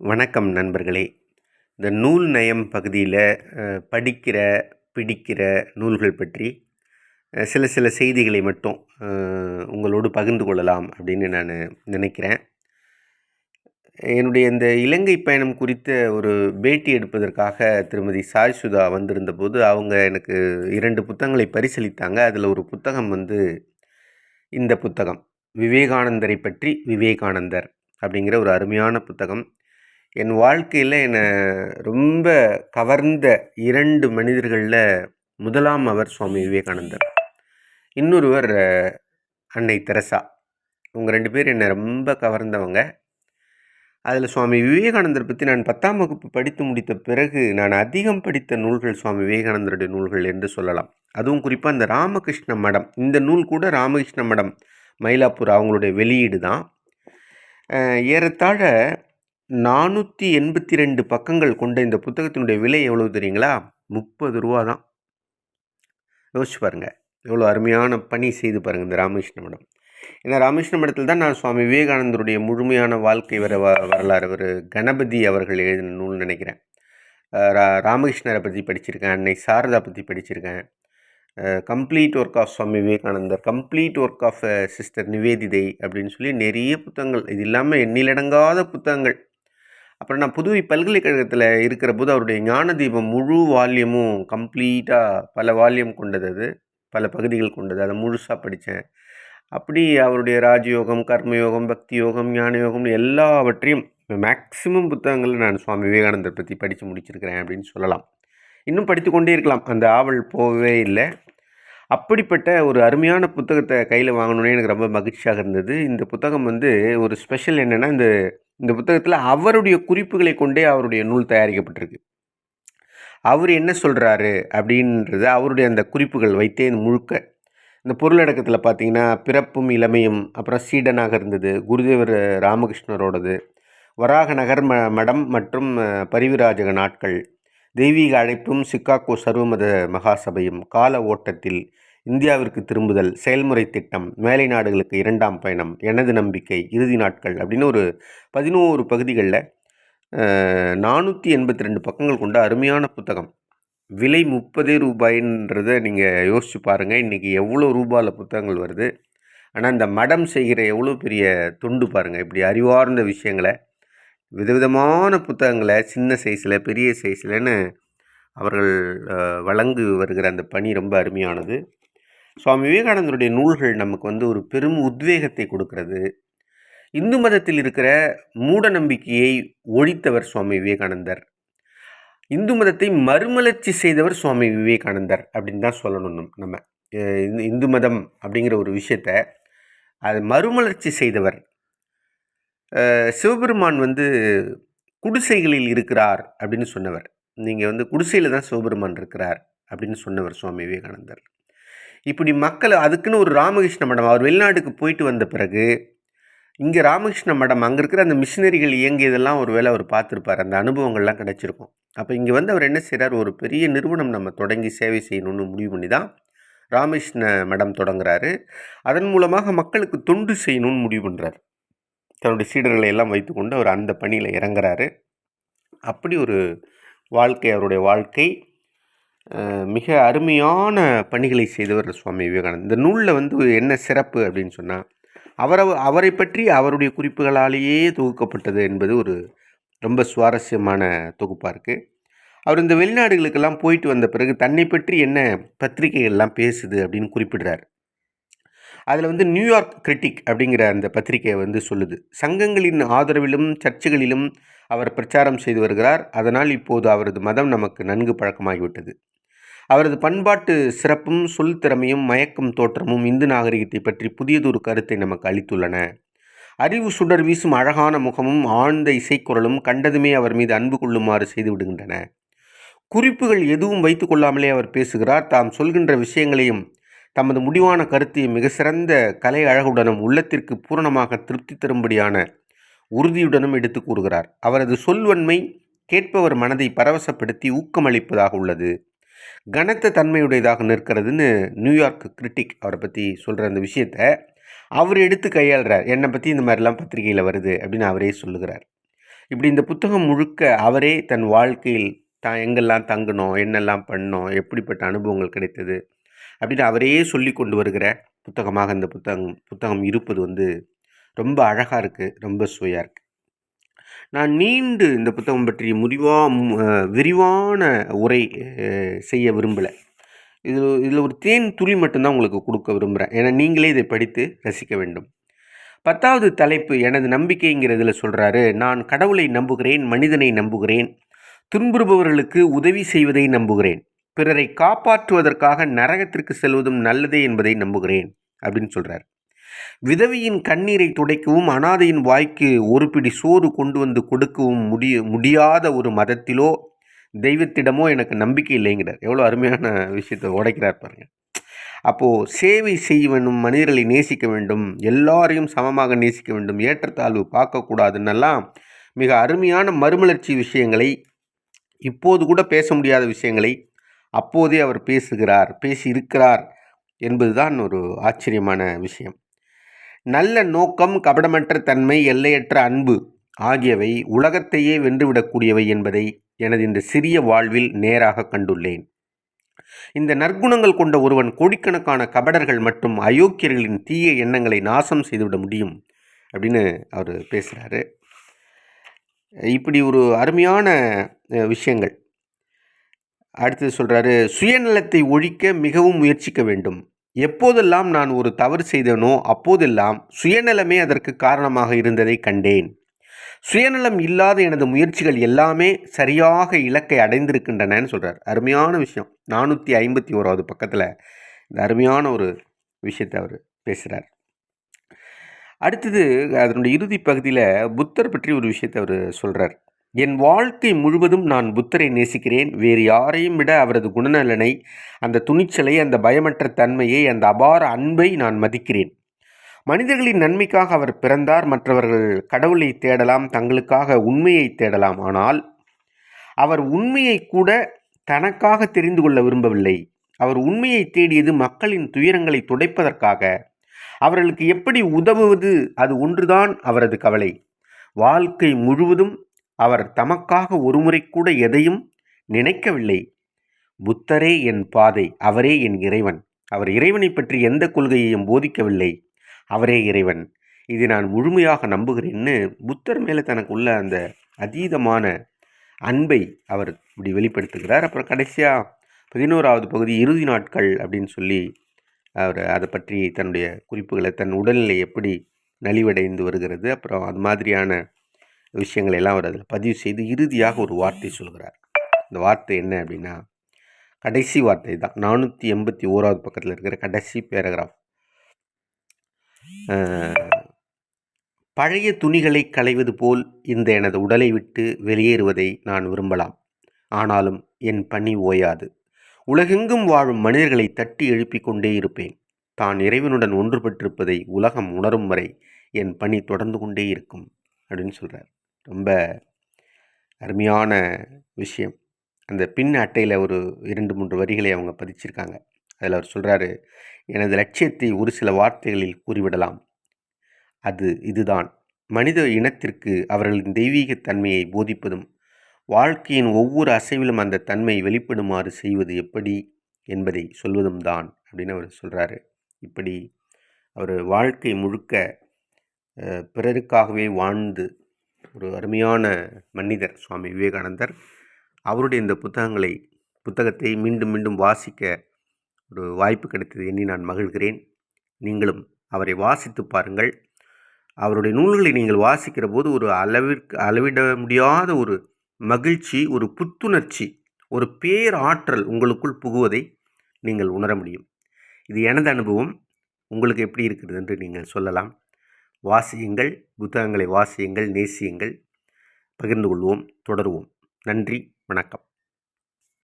வணக்கம் நண்பர்களே. இந்த நூல் நயம் பகுதியில் படிக்கிற பிடிக்கிற நூல்கள் பற்றி சில சில செய்திகளை மட்டும் உங்களோடு பகிர்ந்து கொள்ளலாம் அப்படின்னு நான் நினைக்கிறேன். என்னுடைய இந்த இலங்கை பயணம் குறித்த ஒரு பேட்டி எடுப்பதற்காக திருமதி சாய் சுதா வந்திருந்தபோது அவங்க எனக்கு இரண்டு புத்தகங்களை பரிசளித்தாங்க. அதில் ஒரு புத்தகம் வந்து இந்த புத்தகம் விவேகானந்தரை பற்றி விவேகானந்தர் அப்படிங்கிற ஒரு அருமையான புத்தகம். என் வாழ்க்கையில் என்னை ரொம்ப கவர்ந்த இரண்டு மனிதர்களில் முதலாம் அவர் சுவாமி விவேகானந்தர். இன்னொருவர் அன்னை தெரசா. இவங்க ரெண்டு பேர் என்னை ரொம்ப கவர்ந்தவங்க. அதில் சுவாமி விவேகானந்தர் பற்றி நான் பத்தாம் வகுப்பு படித்து முடித்த பிறகு நான் அதிகம் படித்த நூல்கள் சுவாமி விவேகானந்தருடைய நூல்கள் என்று சொல்லலாம். அதுவும் குறிப்பாக இந்த ராமகிருஷ்ண மடம். இந்த நூல் கூட ராமகிருஷ்ண மடம் மயிலாப்பூர் அவங்களுடைய வெளியீடு தான். ஏறத்தாழ நானூற்றி எண்பத்தி ரெண்டு பக்கங்கள் கொண்ட இந்த புத்தகத்தினுடைய விலை எவ்வளவு தெரியுங்களா? முப்பது ரூபா தான். யோசிச்சு பாருங்கள் எவ்வளோ அருமையான பணி செய்து பாருங்கள் இந்த ராமகிருஷ்ண மடம். ஏன்னா ராமகிருஷ்ண மடத்தில் தான் நான் சுவாமி விவேகானந்தருடைய முழுமையான வாழ்க்கை வர வ வரலாறு ஒரு கணபதி அவர்கள் எழுதின நூல் நினைக்கிறேன். ரா ராமகிருஷ்ணரை பற்றி படிச்சிருக்கேன் அன்னை சாரதா பற்றி படிச்சிருக்கேன். Complete work of Swami Vivekananda complete work of sister Nivedita அப்படின்னு சொல்லி நிறைய புத்தகங்கள். இது இல்லாமல் எண்ணிலடங்காத புத்தகங்கள். அப்புறம் நான் புதுவை பல்கலைக்கழகத்தில் இருக்கிற போது அவருடைய ஞான தீபம் முழு வால்யமும் கம்ப்ளீட்டாக பல வால்யம் கொண்டது அது. பல பகுதிகள் கொண்டது. அதை முழுசாக படித்தேன் அப்படி அவருடைய ராஜயோகம் கர்மயோகம் பக்தி யோகம் ஞான யோகம் எல்லாவற்றையும் மேக்சிமம் புத்தகங்களில் நான் சுவாமி விவேகானந்தர் பற்றி படித்து முடிச்சிருக்கிறேன் அப்படின்னு சொல்லலாம். இன்னும் படித்து கொண்டே இருக்கலாம். அந்த ஆவல் போகவே இல்லை. அப்படிப்பட்ட ஒரு அருமையான புத்தகத்தை கையில் வாங்கணுன்னே எனக்கு ரொம்ப மகிழ்ச்சியாக இருந்தது. இந்த புத்தகம் வந்து ஒரு ஸ்பெஷல் என்னென்னா இந்த இந்த புத்தகத்தில் அவருடைய குறிப்புகளை கொண்டே அவருடைய நூல் தயாரிக்கப்பட்டிருக்கு. அவர் என்ன சொல்கிறாரு அப்படின்றது அவருடைய அந்த குறிப்புகள் வைத்தே இந்த முழுக்க. இந்த பொருளடக்கத்தில் பார்த்தீங்கன்னா பிறப்பும் இளமையும் அப்புறம் சீடனாக இருந்தது குருதேவர் ராமகிருஷ்ணரோடது வராக நகர் ம மடம் மற்றும் பரிவிராஜக நாட்கள் தெய்வீக அழைப்பும் சிக்காகோ சர்வமத மகாசபையும் கால ஓட்டத்தில் இந்தியாவிற்கு திரும்புதல் செயல்முறை திட்டம் மேலை நாடுகளுக்கு இரண்டாம் பயணம் எனது நம்பிக்கை இறுதி நாட்கள் அப்படின்னு ஒரு பதினோரு பகுதிகளில் நானூற்றி எண்பத்தி ரெண்டு பக்கங்கள் கொண்ட அருமையான புத்தகம். விலை முப்பதே ரூபாயின்றதை நீங்கள் யோசிச்சு பாருங்கள் இன்றைக்கி எவ்வளோ ரூபாயில் புத்தகங்கள் வருது. ஆனால் இந்த மடம் செய்கிற எவ்வளோ பெரிய தொண்டு பாருங்கள் இப்படி அறிவார்ந்த விஷயங்களை விதவிதமான புத்தகங்களை சின்ன சைஸில் பெரிய சைஸ்லன்னு அவர்கள் வழங்கி வழங்கு வருகிற அந்த பணி ரொம்ப அருமையானது. சுவாமி விவேகானந்தருடைய நூல்கள் நமக்கு வந்து ஒரு பெரும் உத்வேகத்தை கொடுக்கிறது. இந்து மதத்தில் இருக்கிற மூட நம்பிக்கையை ஒழித்தவர் சுவாமி விவேகானந்தர். இந்து மதத்தை மறுமலர்ச்சி செய்தவர் சுவாமி விவேகானந்தர் அப்படின்னு தான் சொல்லணும் நம்ம. இந்து மதம் அப்படிங்கிற ஒரு விஷயத்த அது மறுமலர்ச்சி செய்தவர். சிவபெருமான் வந்து குடிசைகளில் இருக்கிறார் அப்படின்னு சொன்னவர். நீங்கள் வந்து குடிசையில் தான் சிவபெருமான் இருக்கிறார் அப்படின்னு சொன்னவர் சுவாமி விவேகானந்தர். இப்படி மக்கள் அதுக்குன்னு ஒரு ராமகிருஷ்ண மடம். அவர் வெளிநாட்டுக்கு போயிட்டு வந்த பிறகு இங்கே ராமகிருஷ்ண மடம் அங்கே இருக்கிற அந்த மிஷினரிகள் இயங்கியதெல்லாம் ஒரு வேளை அவர் பார்த்துருப்பார். அந்த அனுபவங்கள்லாம் கிடச்சிருக்கும். அப்போ இங்கே வந்து அவர் என்ன செய்கிறார் ஒரு பெரிய நிறுவனம் நம்ம தொடங்கி சேவை செய்யணும்னு முடிவு பண்ணி தான் ராமகிருஷ்ண மடம் தொடங்குறாரு. அதன் மூலமாக மக்களுக்கு தொண்டு செய்யணும்னு முடிவு பண்ணுறாரு தன்னுடைய சீடர்களை எல்லாம் வைத்துக்கொண்டு அவர் அந்த பணியில் இறங்குறாரு. அப்படி ஒரு வாழ்க்கை அவருடைய வாழ்க்கை. மிக அருமையான பணிகளை செய்தவர் சுவாமி விவேகானந்தர். இந்த நூலில் வந்து என்ன சிறப்பு அப்படின்னு சொன்னால் அவரை அவரை பற்றி அவருடைய குறிப்புகளாலேயே தொகுக்கப்பட்டது என்பது ஒரு ரொம்ப சுவாரஸ்யமான தொகுப்பாக இருக்குது அவர் இந்த வெளிநாடுகளுக்கெல்லாம் போயிட்டு வந்த பிறகு தன்னை பற்றி என்ன பத்திரிகைகள்லாம் பேசுது அப்படின்னு குறிப்பிடுறார். அதில் வந்து நியூயார்க் கிரிட்டிக் அப்படிங்கிற அந்த பத்திரிகையை வந்து சொல்லுது. சங்கங்களின் ஆதரவிலும் சர்ச்சுகளிலும் அவர் பிரச்சாரம் செய்து வருகிறார். அதனால் இப்போது அவரது மதம் நமக்கு நன்கு பழக்கமாகிவிட்டது. அவரது பண்பாட்டு சிறப்பும் சொல் திறமையும் மயக்கும் தோற்றமும் இந்து நாகரிகத்தை பற்றி புதியதொரு கருத்தை நமக்கு அளித்துள்ளன. அறிவு சுடர் வீசும் அழகான முகமும் ஆழ்ந்த இசைக்குரலும் கண்டதுமே அவர் மீது அன்பு கொள்ளுமாறு செய்து விடுகின்றன. குறிப்புகள் எதுவும் வைத்து கொள்ளாமலே அவர் பேசுகிறார். தாம் சொல்கின்ற விஷயங்களையும் தமது முடிவான கருத்தையும் மிக சிறந்த கலை அழகுடனும் உள்ளத்திற்கு பூரணமாக திருப்தி தரும்படியான உறுதியுடனும் எடுத்து கூறுகிறார். அவரது சொல்வன்மை கேட்பவர் மனதை பரவசப்படுத்தி ஊக்கமளிப்பதாக உள்ளது. கனத்த தன்மையுடையதாக நிற்கிறதுன்னு நியூயார்க் கிரிட்டிக் அவரை பற்றி சொல்கிற அந்த விஷயத்தை அவர் எடுத்து கையாளுறார். என்னை பற்றி இந்த மாதிரிலாம் பத்திரிகையில் வருது அப்படின்னு அவரே சொல்லுகிறார். இப்படி இந்த புத்தகம் முழுக்க அவரே தன் வாழ்க்கையில் தான் எங்கெல்லாம் தங்கணும் என்னெல்லாம் பண்ணோம் எப்படிப்பட்ட அனுபவங்கள் கிடைத்தது அப்படின்னு அவரே சொல்லி கொண்டு வருகிற புத்தகமாக இந்த புத்தகம் புத்தகம் இருப்பது வந்து ரொம்ப அழகாக இருக்குது ரொம்ப சுவையாக இருக்குது நான் நீண்டு இந்த புத்தகம் பற்றி முடிவாக விரிவான உரை செய்ய விரும்பலை. இது இதில் ஒரு தேன் துளி மட்டும்தான் உங்களுக்கு கொடுக்க விரும்புகிறேன் ஏன்னா நீங்களே இதை படித்து ரசிக்க வேண்டும். பத்தாவது தலைப்பு எனது நம்பிக்கைங்கிறதுல சொல்கிறாரு நான் கடவுளை நம்புகிறேன் மனிதனை நம்புகிறேன் துன்புறுபவர்களுக்கு உதவி செய்வதை நம்புகிறேன் பிறரை காப்பாற்றுவதற்காக நரகத்திற்கு செல்வதும் நல்லதே என்பதை நம்புகிறேன் அப்படின்னு சொல்கிறார் விதவியின் கண்ணீரை துடைக்கவும் அனாதையின் வாய்க்கு ஒரு பிடி சோறு கொண்டு வந்து கொடுக்கவும் முடிய முடியாத ஒரு மதத்திலோ தெய்வத்திடமோ எனக்கு நம்பிக்கை இல்லைங்கிறார். எவ்வளோ அருமையான விஷயத்தை உடைக்கிறார் பாருங்கள் அப்போது சேவை செய்வனும் மனிதர்களை நேசிக்க வேண்டும் எல்லாரையும் சமமாக நேசிக்க வேண்டும் ஏற்றத்தாழ்வு பார்க்கக்கூடாதுன்னெல்லாம் மிக அருமையான மறுமலர்ச்சி விஷயங்களை இப்போது கூட பேச முடியாத விஷயங்களை அப்போதே அவர் பேசுகிறார் பேசி இருக்கிறார் என்பதுதான் ஒரு ஆச்சரியமான விஷயம். நல்ல நோக்கம் கபடமற்ற தன்மை எல்லையற்ற அன்பு ஆகியவை உலகத்தையே வென்றுவிடக்கூடியவை என்பதை எனது இந்த சிறிய வாழ்வில் நேராக கண்டுள்ளேன். இந்த நற்குணங்கள் கொண்ட ஒருவன் கோடிக்கணக்கான கபடர்கள் மற்றும் அயோக்கியர்களின் தீய எண்ணங்களை நாசம் செய்துவிட முடியும் அப்படின்னு அவர் பேசுகிறாரு இப்படி ஒரு அருமையான விஷயங்கள். அடுத்தது சொல்கிறாரு சுயநலத்தை ஒழிக்க மிகவும் முயற்சிக்க வேண்டும். எப்போதெல்லாம் நான் ஒரு தவறு செய்தேனோ அப்போதெல்லாம் சுயநலமே அதற்கு காரணமாக இருந்ததை கண்டேன். சுயநலம் இல்லாத எனது முயற்சிகள் எல்லாமே சரியாக இலக்கை அடைந்திருக்கின்றனன்னு சொல்கிறார் அருமையான விஷயம். நானூற்றி ஐம்பத்தி ஓராவது பக்கத்தில் இந்த அருமையான ஒரு விஷயத்தை அவர் பேசுகிறார் அடுத்தது அதனுடைய இறுதி பகுதியில் புத்தர் பற்றி ஒரு விஷயத்தை அவர் சொல்கிறார் என் வாழ்க்கை முழுவதும் நான் புத்தரை நேசிக்கிறேன். வேறு யாரையும் விட அவரது குணநலனை அந்த துணிச்சலை அந்த பயமற்ற தன்மையை அந்த அபார அன்பை நான் மதிக்கிறேன். மனிதர்களின் நன்மைக்காக அவர் பிறந்தார். மற்றவர்கள் கடவுளை தேடலாம் தங்களுக்காக உண்மையை தேடலாம். ஆனால் அவர் உண்மையை கூட தனக்காக தெரிந்து கொள்ள விரும்பவில்லை. அவர் உண்மையை தேடியது மக்களின் துயரங்களை துடைப்பதற்காக. அவர்களுக்கு எப்படி உதவுவது அது ஒன்றுதான் அவரது கவலை. வாழ்க்கை முழுவதும் அவர் தமக்காக ஒருமுறை கூட எதையும் நினைக்கவில்லை. புத்தரே என் பாதை அவரே என் இறைவன். அவர் இறைவனை பற்றி எந்த கொள்கையையும் போதிக்கவில்லை. அவரே இறைவன். இது நான் முழுமையாக நம்புகிறேன்னு புத்தர் மேலே தனக்குள்ள அந்த அதீதமான அன்பை அவர் இப்படி வெளிப்படுத்துகிறார். அப்புறம் கடைசியாக பதினோராவது பகுதி இறுதி நாட்கள் அப்படின்னு சொல்லி அவர் அதை பற்றி தன்னுடைய குறிப்புகளை தன் உடல்நிலை எப்படி நலிவடைந்து வருகிறது. அப்புறம் அது மாதிரியான விஷயங்களை எல்லாம் அவர் அதில் பதிவு செய்து இறுதியாக ஒரு வார்த்தை சொல்கிறார். இந்த வார்த்தை என்ன அப்படின்னா கடைசி வார்த்தை தான். நானூற்றி எண்பத்தி ஓராவது பக்கத்தில் இருக்கிற கடைசி பேராகிராஃப் பழைய துணிகளை களைவது போல் இந்த எனது உடலை விட்டு வெளியேறுவதை நான் விரும்பலாம். ஆனாலும் என் பணி ஓயாது. உலகெங்கும் வாழும் மனிதர்களை தட்டி எழுப்பிக் கொண்டே இருப்பேன். தான் இறைவனுடன் ஒன்றுபட்டிருப்பதை உலகம் உணரும் வரை என் பணி தொடர்ந்து கொண்டே இருக்கும் அப்படின்னு சொல்கிறார் ரொம்ப அருமையான விஷயம். அந்த பின் அட்டையில் ஒரு இரண்டு மூன்று வரிகளை அவங்க பதிச்சிருக்காங்க. அதில் அவர் சொல்கிறாரு எனது லட்சியத்தை ஒரு சில வார்த்தைகளில் கூறிவிடலாம். அது இதுதான். மனித இனத்திற்கு அவர்களின் தெய்வீக தன்மையை போதிப்பதும் வாழ்க்கையின் ஒவ்வொரு அசைவிலும் அந்த தன்மை வெளிப்படுமாறு செய்வது எப்படி என்பதை சொல்வதும் தான் அப்படின்னு அவர் சொல்கிறாரு இப்படி அவர் வாழ்க்கை முழுக்க பிறருக்காகவே வாழ்ந்து ஒரு அருமையான மனிதர் சுவாமி விவேகானந்தர். அவருடைய இந்த புத்தகங்களை புத்தகத்தை மீண்டும் மீண்டும் வாசிக்க ஒரு வாய்ப்பு கிடைத்தது எண்ணி நான் மகிழ்கிறேன். நீங்களும் அவரை வாசித்து பாருங்கள். அவருடைய நூல்களை நீங்கள் வாசிக்கிற போது ஒரு அளவிற்கு அளவிட முடியாத ஒரு மகிழ்ச்சி ஒரு புத்துணர்ச்சி ஒரு பேராற்றல் உங்களுக்குள் புகுவதை நீங்கள் உணர முடியும். இது எனது அனுபவம். உங்களுக்கு எப்படி இருக்கிறது என்று நீங்கள் சொல்லலாம். வாசியுங்கள் புத்தகங்களை வாசியுங்கள் நேசியுங்கள். பகிர்ந்து கொள்வோம் தொடருவோம். நன்றி வணக்கம்.